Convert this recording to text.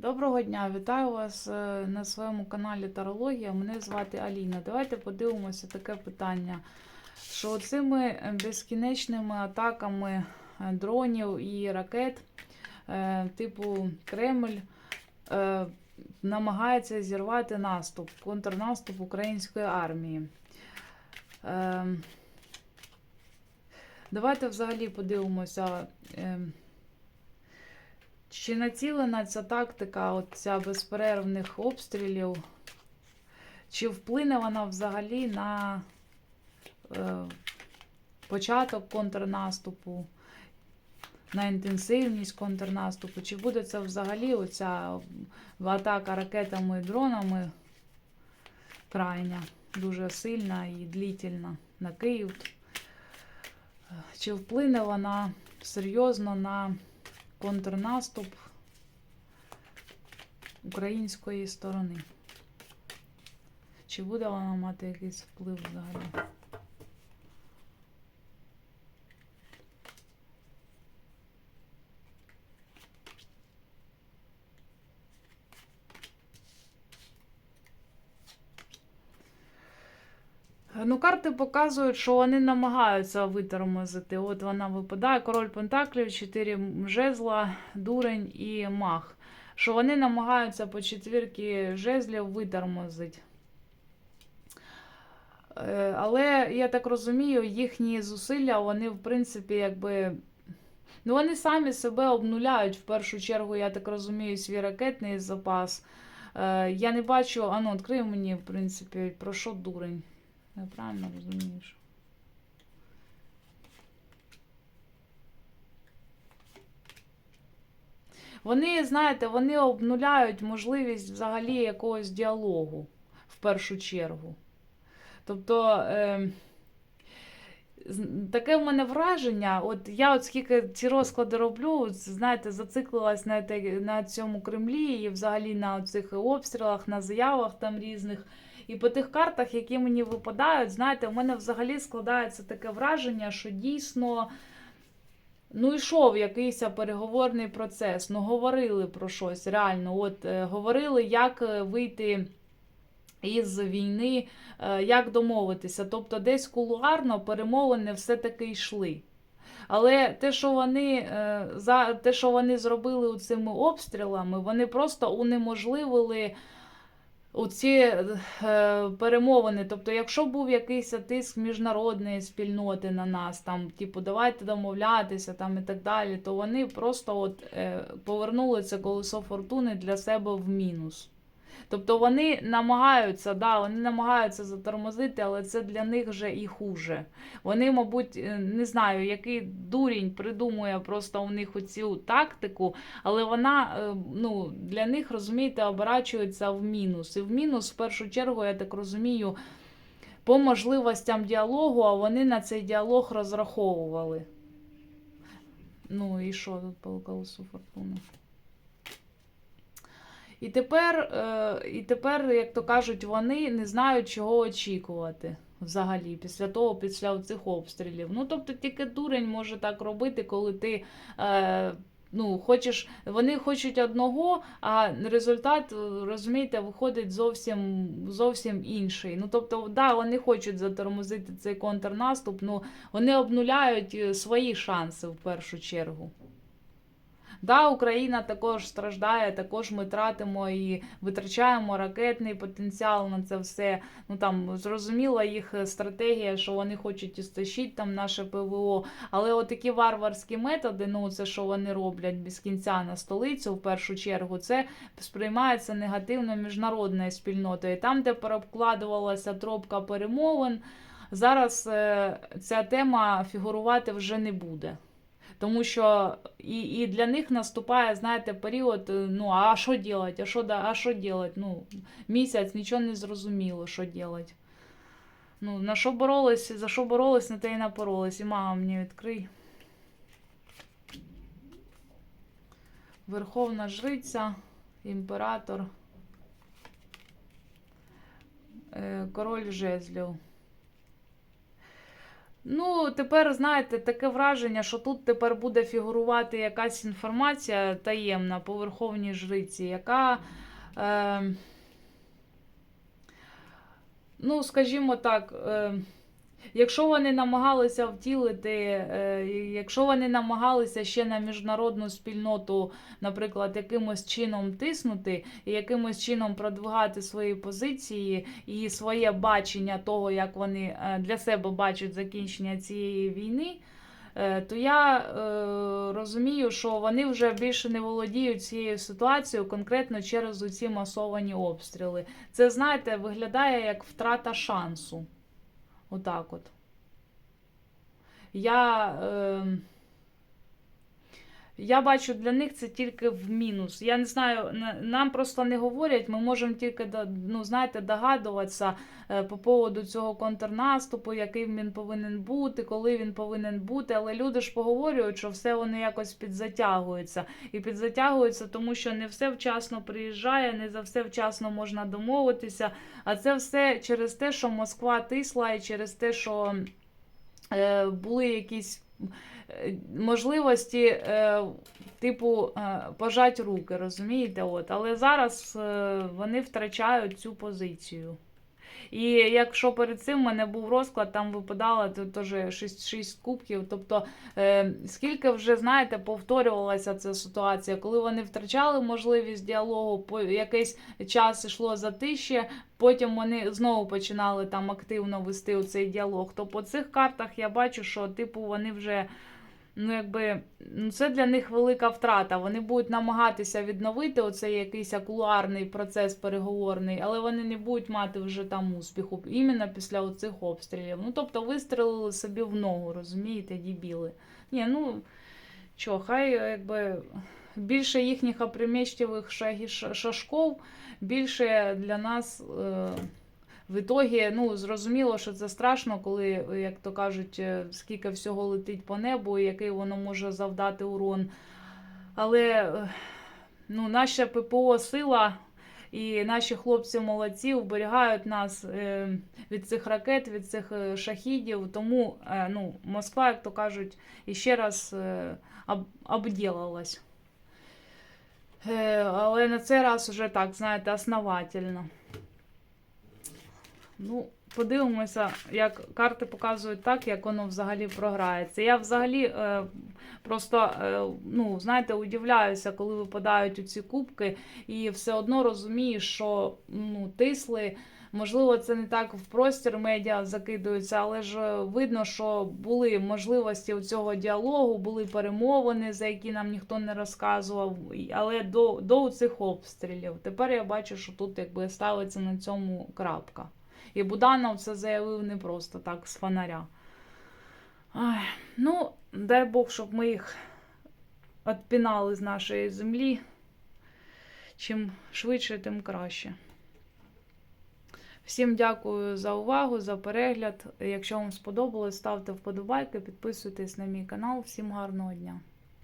Доброго дня, вітаю вас е, на своєму каналі Тарологія. Мене звати Аліна. Давайте подивимося таке питання. Що цими безкінечними атаками е, дронів і ракет е, типу Кремль намагається зірвати наступ, контрнаступ української армії. Давайте взагалі подивимося. Чи націлена ця тактика, от ця безперервних обстрілів? Чи вплине вона взагалі на е, початок контрнаступу, на інтенсивність контрнаступу? Чи буде це взагалі оця атака ракетами і дронами крайня, дуже сильна і длительна на Київ? Чи вплине вона серйозно на контрнаступ української сторони. Чи буде вона мати якийсь вплив взагалі? Ну, карти показують, що вони намагаються витормозити. От вона випадає, король Пентаклів, 4 жезла, дурень і мах. Що вони намагаються по четвірки жезлів витормозити. Е, Але я так розумію, їхні зусилля, вони, в принципі, якби. Ну, вони самі себе обнуляють в першу чергу, я так розумію, свій ракетний запас. Е, Я не бачу, а ну, відкрий мені, в принципі, про що дурень. Я правильно розумієш? Вони, знаєте, вони обнуляють можливість взагалі якогось діалогу в першу чергу. Тобто, е, таке в мене враження, от я от скільки ці розклади роблю, знаєте, зациклилась на, те- на цьому Кремлі і взагалі на цих обстрілах, на заявах там різних. І по тих картах, які мені випадають, знаєте, в мене взагалі складається таке враження, що дійсно ну йшов якийсь переговорний процес. Ну, говорили про щось реально. От е, говорили, як е, вийти. Із війни, е, як домовитися. Тобто, десь кулуарно перемовини все-таки йшли. Але те, що вони за те, що вони зробили цими обстрілами, вони просто унеможливили оці е, перемовини. Тобто, якщо був якийсь тиск міжнародної спільноти на нас, там, типу, давайте домовлятися там і так далі, то вони просто от, е, повернули це колесо фортуни для себе в мінус. Тобто вони намагаються, да, вони намагаються затормозити, але це для них вже і хуже. Вони, мабуть, е, не знаю, який дурінь придумує просто у них оцю тактику, але вона е, ну, для них, розумієте, оборачується в мінус. І в мінус, в першу чергу, я так розумію, по можливостям діалогу, а вони на цей діалог розраховували. Ну і що тут по колесу фортуни? І тепер, е, і тепер, як то кажуть, вони не знають, чого очікувати взагалі після того, після цих обстрілів. Ну, тобто, тільки дурень може так робити, коли ти. Е, Ну, хочеш, вони хочуть одного, а результат, розумієте, виходить зовсім зовсім інший. Ну, тобто, да, вони хочуть затормозити цей контрнаступ, ну вони обнуляють е, свої шанси в першу чергу. Да, Україна також страждає, також ми тратимо і витрачаємо ракетний потенціал на це все. Ну там зрозуміла їх стратегія, що вони хочуть істощити там наше ПВО. Але отакі варварські методи, ну це що вони роблять без кінця на столицю, в першу чергу, це сприймається негативно міжнародною спільнотою. Там, де перекладувалася тропка перемовин, зараз е, ця тема фігурувати вже не буде. Тому що і, і для них наступає, знаєте, період, е, ну, а що робити, а що, а що робити? Ну, місяць, нічого не зрозуміло, що робити. Ну, на що боролись, за що боролись, на те і напоролись. І мама мені відкрий. Верховна жриця, імператор, е, король жезлів. Ну, тепер, знаєте, таке враження, що тут тепер буде фігурувати якась інформація таємна по Верховній Жриці, яка. Е, ну, скажімо так, е, якщо вони намагалися втілити, е, якщо вони намагалися ще на міжнародну спільноту, наприклад, якимось чином тиснути і якимось чином продвигати свої позиції і своє бачення того, як вони е, для себе бачать закінчення цієї війни. е, То я розумію, що вони вже більше не володіють цією ситуацією конкретно через оці масовані обстріли. Це, знаєте, виглядає як втрата шансу. Отак от. Я, е, я бачу для них це тільки в мінус. Я не знаю, нам просто не говорять, ми можемо тільки ну, знаєте, догадуватися е, по поводу цього контрнаступу, яким він повинен бути, коли він повинен бути. Але люди ж поговорюють, що все вони якось підзатягується. І підзатягується, тому що не все вчасно приїжджає, не за все вчасно можна домовитися. А це все через те, що Москва тисла, і через те, що е, були якісь можливості, е, типу, е, пожать руки, розумієте? От. Але зараз е, вони втрачають цю позицію. І якщо перед цим в мене був розклад, там випадало теж 6, 6 кубків. Тобто, е, скільки вже, знаєте, повторювалася ця ситуація, коли вони втрачали можливість діалогу, по якийсь час йшло затище, потім вони знову починали там активно вести цей діалог. То по цих картах я бачу, що типу вони вже. Ну, якби ну, це для них велика втрата. Вони будуть намагатися відновити оцей якийсь кулуарний процес переговорний, але вони не будуть мати вже там успіху іменно після оцих обстрілів. Ну, тобто вистрелили собі в ногу, розумієте, дібіли. Ні, ну що, хай якби більше їхніх опримечтєвих шашков, більше для нас. Е- в ітогі, ну, зрозуміло, що це страшно, коли, як то кажуть, е, скільки всього летить по небу, і який воно може завдати урон. Але е, ну, наша ППО сила і наші хлопці молодці оберігають нас е, від цих ракет, від цих шахідів. Тому ну, Москва, як то кажуть, іще раз об, обділалась. Е, але на цей раз вже так, знаєте, основательно. Ну, подивимося, як карти показують так, як воно взагалі програється. Я взагалі е, просто, е, ну, знаєте, удивляюся, коли випадають у ці кубки, і все одно розумію, що ну, тисли. Можливо, це не так в простір медіа закидується, але ж видно, що були можливості у цього діалогу, були перемовини, за які нам ніхто не розказував. Але до, до цих обстрілів. Тепер я бачу, що тут якби ставиться на цьому крапка. І Буданов це заявив не просто так з фонаря. Ай, ну, дай Бог, щоб ми їх відпінали з нашої землі. Чим швидше, тим краще. Всім дякую за увагу, за перегляд. Якщо вам сподобалось, ставте вподобайки, підписуйтесь на мій канал. Всім гарного дня!